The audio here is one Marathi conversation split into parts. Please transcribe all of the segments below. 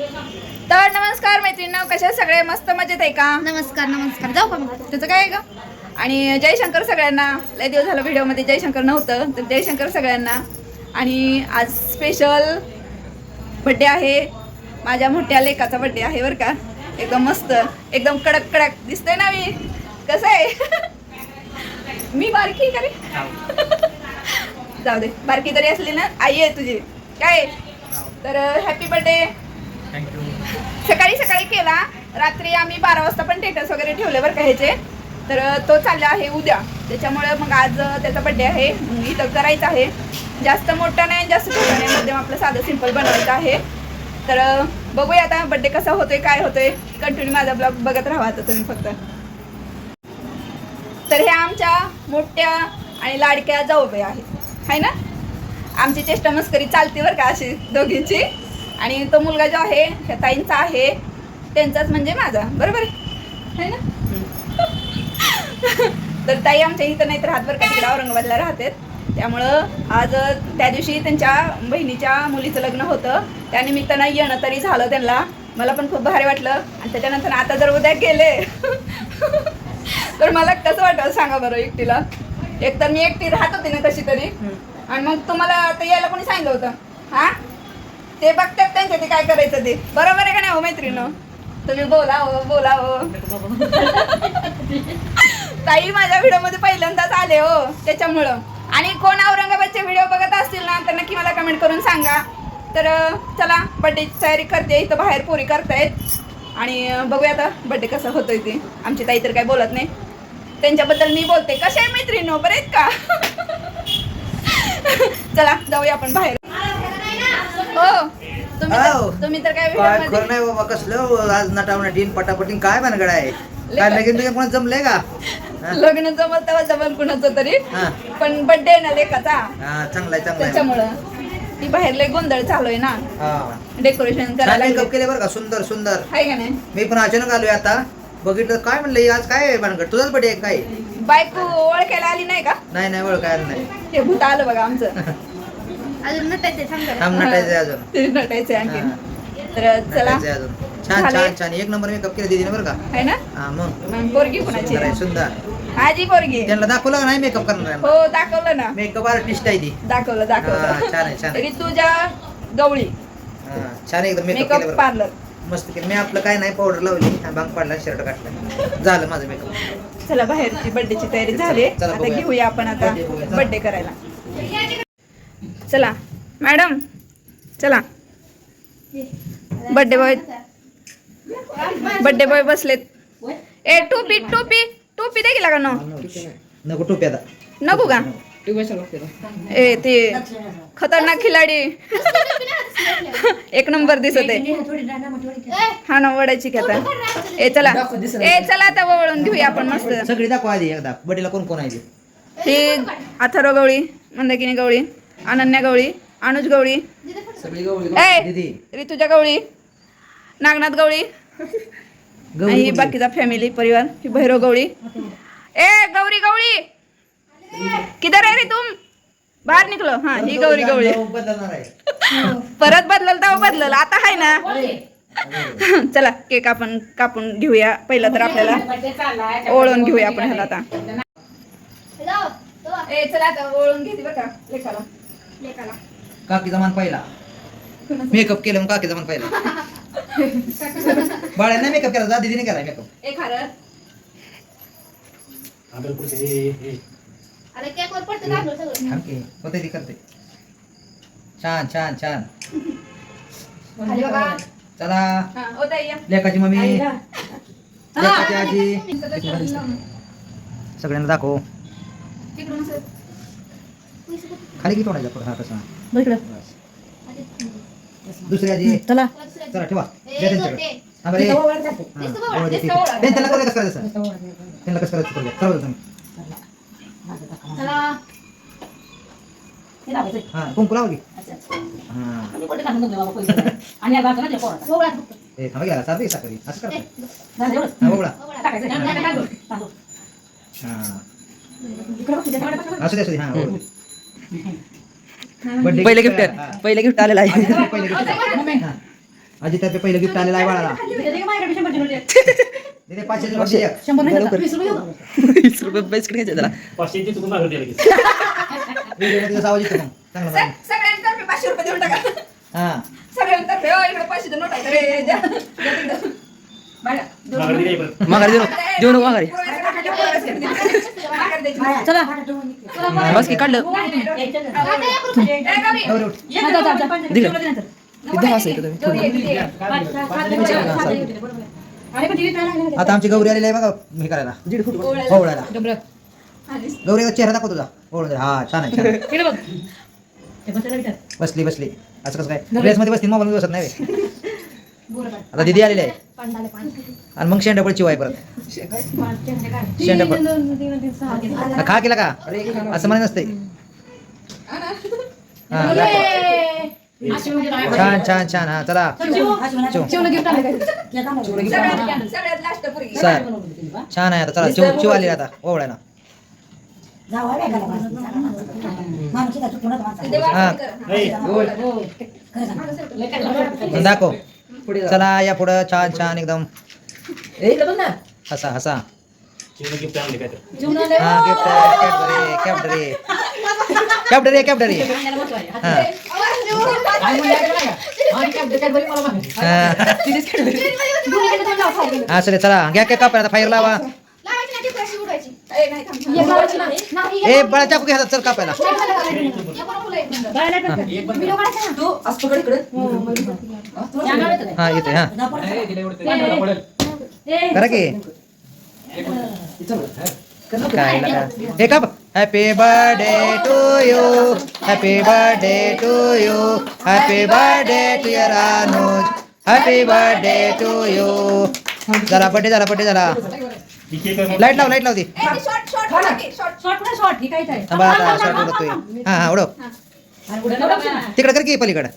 तर नमस्कार मैत्रिणी कशा सगळे मस्त मजेत आहे का? नमस्कार नमस्कार. जाऊ का मग? त्याचं काय आहे का आणि जयशंकर सगळ्यांना लय दिवस झालं व्हिडिओमध्ये जयशंकर नव्हतं तर जयशंकर सगळ्यांना. आणि आज स्पेशल बड्डे आहे. माझ्या मोठ्या लेकाचा बड्डे आहे बरं का. एकदम मस्त एकदम कडक कडक. दिसतंय ना मी? कसं आहे? मी बारकी का रे? जाऊ दे बारकी तरी असली ना आई आहे तुझी. काय? तर हॅपी बर्थडे सकाळी सकाळी केला. रात्री आम्ही बारा वाजता पण टेटस वगैरे ठेवले बरं का ह्याचे. तर तो चालला आहे उद्या. त्याच्यामुळे मग आज त्याचा बड्डे आहे. इथं करायचं आहे. जास्त मोठा नाही जास्त छोटा नाही. मध्यम आपलं साधं सिंपल बनवायचं आहे. तर बघूया आता बड्डे कसा होतोय काय होतोय. कंटिन्यू माझा ब्लॉग बघत राहा आता तुम्ही फक्त. तर ह्या आमच्या मोठ्या आणि लाडक्या जाऊबाई आहेत. आहे ना? आमची चेष्टा मस्करी चालते बरं का अशी दोघींची. आणि तो मुलगा जो आहे ह्या ताईंचा आहे त्यांचाच म्हणजे माझा. बरोबर? आहे ना? तर ताई आमच्या इथं नाही तर हातभर का तिकडे औरंगाबादला राहतात. त्यामुळं आज त्या दिवशी त्यांच्या बहिणीच्या मुलीचं लग्न होतं. त्यानिमित्तानं येणं तरी झालं त्यांना. मला पण खूप भारी वाटलं. आणि त्याच्यानंतर आता जर उद्या गेले. तर मला कसं वाटलं सांगा बरं एकटीला? एक तर मी एकटी राहत होते ना कशी तरी. आणि मग तुम्हाला आता यायला कोणी सांगितलं होतं? हा? ते बघतात त्यांच्या ते काय करायचं ते. बरोबर आहे का नाही हो मैत्रिणी तुम्ही बोला हो बोला हो. ताई माझ्या व्हिडिओमध्ये पहिल्यांदाच आले हो त्याच्यामुळं. आणि कोण औरंगाबादचे व्हिडिओ बघत असतील ना तर नक्की मला कमेंट करून सांगा. तर चला बड्डेची तयारी करते इथं बाहेर पोरी करतायत. आणि बघूया आता बड्डे कसं होतोय ते. आमची ताई तर काय बोलत नाही. त्यांच्याबद्दल मी बोलते. कसे आहे मैत्रिणी बरेत आहेत का? चला जाऊया आपण बाहेर. हो. तुम्ही हो. तर तुम्ही तर काय काय व्हिडिओ खरं नाही बाबा कसलं आज नटावनाटीन पटापटीन काय भानगड आहे? काय लगीन तुझ्या कोणाला जमलंय का? हा? लग्न जमत तेव्हा जमल कुणाचं तरी. हा. पण बड्डे ना लेखाचा. हा चांगलाय चांगलाय. त्याच्यामुळं. ती बाहेर लय गोंधळ चालू आहे ना. हा. डेकोरेशन छान करायला मेकअप लागले. केले बरं का? सुंदर सुंदर. आहे का नाही? मी पण अचानक आलोय आता. बघितलं काय म्हणलं हे आज काय आहे भानगड? तुझाच आहे काय बायको ओळखायला आली नाही का? नाही नाही ओळखायला नाही. हे भूत आलं बघा आमचं. अजून थांब नटायचंय अजून. ते नटायचंय आणखी. तर चला. नटायचंय अजून. छान झालंय. छान. छान एक नंबर मेकअप केलं दीदीने बरं का? आहे ना? हा मग. मग पोरगी कुणाची? सुंदर आहे सुंदर. आजी पोरगी. त्यांना दाखवलं का नाही मेकअप करणार हो दाखवलं ना. मेकअप आर्टिस्ट आहे ती. दाखवलं हा, दाखवलं छान आहे छान आहे. ऋतुजा गवळी. हा, छान एकदम मेकअप पार्लर. मस्त केलं. मी आपलं काय नाही पावडर लावली. भांग पाडला शर्ट काढला झालं माझं मेकअप. चला बाहेरची बर्थडेची तयारी झाली. चला, आता बघूया. घेऊया आपण आता Birthday बघूया, चला. बर्थडे करायला. चला. मॅडम चला. बर्थडे बॉय बर्थडे बॉय बसलेत. ए टोपी टोपी टोपी दे गेला का नो. नको टोपी आता. नको का? ए ते खतरनाक खिलाडी. एक नंबर दिसत आहे. हा ना वडायची की आता. ए चला. ए चला आता वळून घेऊया आपण मस्त. सगळी दाखवा आधी एकदा. बडीला कोण कोण आहे ते. ही अथर्व गवळी मंदाकिनी गवळी. अनन्या गवळी अनुज गवळी. ए दीदी. ऋतुजा गवळी नागनाथ गवळी आणि ही बाकीचा फॅमिली परिवार ही भैरव गवळी. ए गौरी गवळी! किधर आहे रे तुम? बाहेर निघलो हा ही गौरी गवळी नाव बदलणार आहे. परत बदलल तेव्हा बदलल. आता आहे ना? चला केक आपण कापून घेऊया. पहिलं तर आपल्याला ओळून घेऊया आपण ह्याला आता. ए चला आता ओळून घेते बरं का लेखाला काकीचा मान पहिला. मेकअप केलं मग काकीचा मान पहिला. बाळ्या नाही मेकअप केला जा दीदीने केला मेकअप ए खारं अरे केकवर पडतं दाखव सगळं. थांब की होते ती करते. छान छान छान. खाली बघा. चला. हा, ओ ताई या. लेकाची मम्मी. आईला. लेकाची आजी. हा. सगळ्यांना दाखव. तिकडून असं. खाली किती तोडायचा पुढं? हा कसा बघ दुसरी आजी चला. चला ठेवा. द्या त्यांच्याकडे. हा, बरं, ये. हा, दे, ठीक आहे. त्यांना कसं कसं करायचं? त्यांना कसं करायचं? करूया. करू चला. हा कुंकू लावा की. हा. ए थांबा गेला चालते साखरी असं हा बघा. हा दे असू दे. हा ओळख. पहिले गिफ्ट हा. पहिले गिफ्ट आलेलं आहे. हा. तर्फे पहिलं गिफ्ट आलेलं आहे बाळाला पाचशे वीस रुपये देऊ घ्यायचे त्याला हा हो माघारी नको माघारी द्यायची. चला बस की काढलं. गौरी. दिलं. तुम्ही. गौरी. आता आमची गौरी आलेली आहे बघा हे करायला. ओवळायला. गौरीचा चेहरा दाखव तुझा ओवळून दे. हा छान आहे. बसली बसली. असं कसं काय? ड्रेस मध्ये बसली मोबाईल बसत नाही. आता दिदी आलेली आहे. आणि मग शेंडापळ चिवाय परत. शेंडापळ हा, खा केला का? असं म्हणे नसते हा दाखव. छान छान छान. हा चला. सर छान आहे आता. चला चिव चिव आली आता तिथे वाटणी हा. कर. दाखव चला या पुढं. छान छान एकदम. हसा हसा. gift आणली काय तर. हा गिफ्ट कॅपडरी कॅपडरी कॅपडरी कॅपडरी हा. हा. हा. सर चला घ्या कापड. आता फायर लावा. ए, नाही, थांब, थांब. ए बळा चाकू घ्या चल कापायला. तू असं पकड इकडं. हा येते हा करा की. काय लगा हे काप. Happy birthday to you happy birthday to you happy birthday to your Anuj happy birthday to you झाला बर्थडे झाला बर्थडे झाला लाइट लाव लाइट लाव उडतोय हा हा उडव. तिकडं कर की पलीकडं.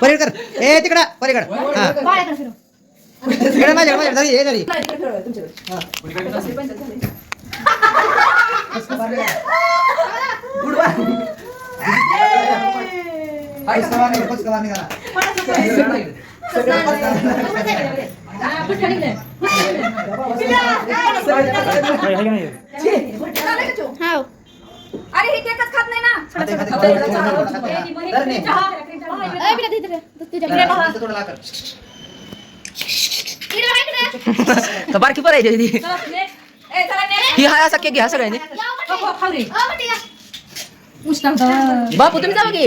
पलीकडं कर. ए तिकडं पलीकडं. हा. तिकडं माझ्या माझ्या झाली हे. झाली. नाही, तिकडे ठेवलं, तुमच्याकडे. आहे का अरे हे केकच खात नाही ना तर बारकी ती ही हा असा केक घ्या सगळ्यांनी बापू तुम्ही जाऊ की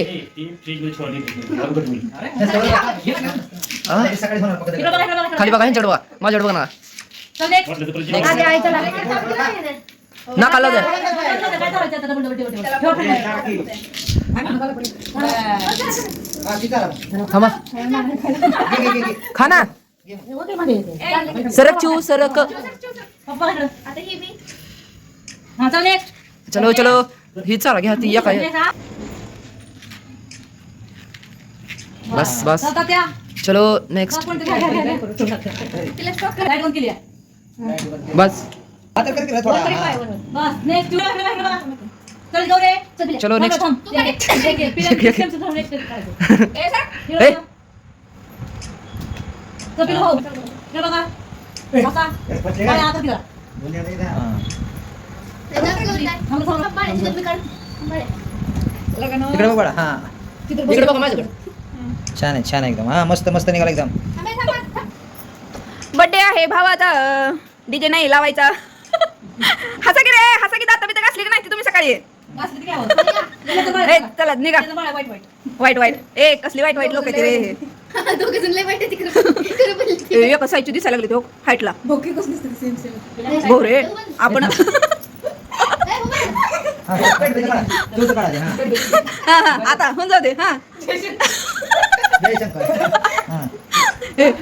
खाली बघा ह्यांच्याकडे बघा माझ्याकडे बघा ना. नाका लावू द्या. थांबा. खा ना. सरक चिऊ सरक. चलो चलो ही चला घ्या ती एका बस बस. चलो नेक्स्ट बस. चलो नेक्स्ट. इकडे बघ हा इकडे बघा माझ्याकडे छान आहे छान आहे एकदम हा मस्त मस्त निघाला एकदम बर्थडे आहे भावाचा डीजे नाही लावायचा हसा की रे हसा की दाता बिता घासली की नाही ती तुम्ही सकाळी ए, चला निघा वाईट वाईट ए कसली वाईट वाईट लोक आहेत रे हे. ए, एका दिसायला लागली तो हाईटला भाऊ रे आपण हा, काढा. काढा ते, हा. हा हा आता होऊन जाऊ दे हा हा.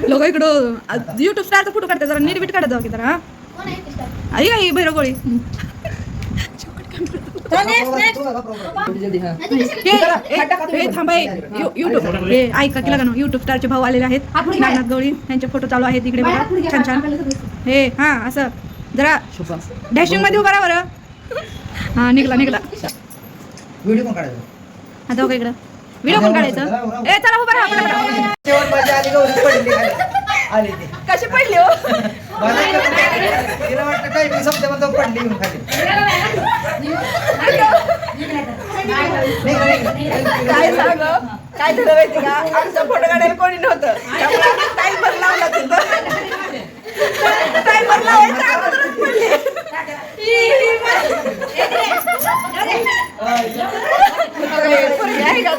लोक इकडं युट्यूब स्टारचा फोटो काढते जरा नीट बीट काढत जाऊ की जरा हा. आई आई हे थांबाय युट्यूब हे ऐका की लगा युट्यूब स्टारचे भाऊ आलेले आहेत. नागनाथ गवळी यांचे फोटो चालू आहेत इकडे बघा. छान छान. हे हा असं. जरा डॅशिंगमध्ये उभा राहा बरं. हा निघला निघला. व्हिडिओ पण काढायचा? आता बघा इकडं? व्हिडिओ पण काढायचं. ए चला उभा राहा पटापट. शेवट माझी आली गौरी पडली. खाली आली ती. कशी पडली हो? मला काय- तिला वाटतं टायमिंग संपते पण तो पडली खाली. काय सांग काय झालं माहिती का? आमचा फोटो काढायला कोणी नव्हतं. त्यामुळे आम्ही टाइमर लावला तिथं. टाइमर लावायचा अगोदरच पडली. पोरगी आहे का?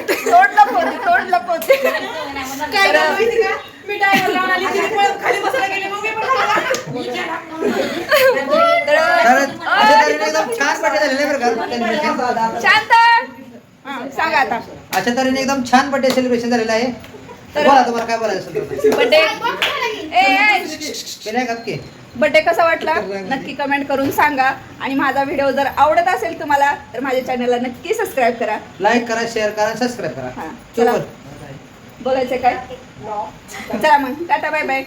काय झालं माहिती का? मी टाइमर लावून आली तिने पळत खाली बसायला गेली मग मी पण तर अशा तऱ्हेने एकदम छान बड्डे झालेले बरं का? celebration. शांत. हा, सांगा आता. अशा तऱ्हेने एकदम छान बड्डे सेलिब्रेशन झालेलं आहे. बोला तुम्हाला काय बोलायचं असेल तर. बर्थडे ए केलंय का की. बर्थडे कसा वाटला? नक्की कमेंट करून सांगा. आणि माझा व्हिडिओ जर आवडत असेल तुम्हाला तर माझ्या चॅनलला नक्की सबस्क्राईब करा. लाईक करा शेअर करा सबस्क्राईब हा, करा चला. चला. बोलायचं काय? चला मग. Tata bye bye.